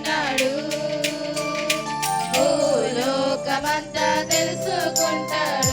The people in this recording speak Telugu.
వచ్చుచున్నాడు భూలోకమంతా తెలుసుకుంటాడు.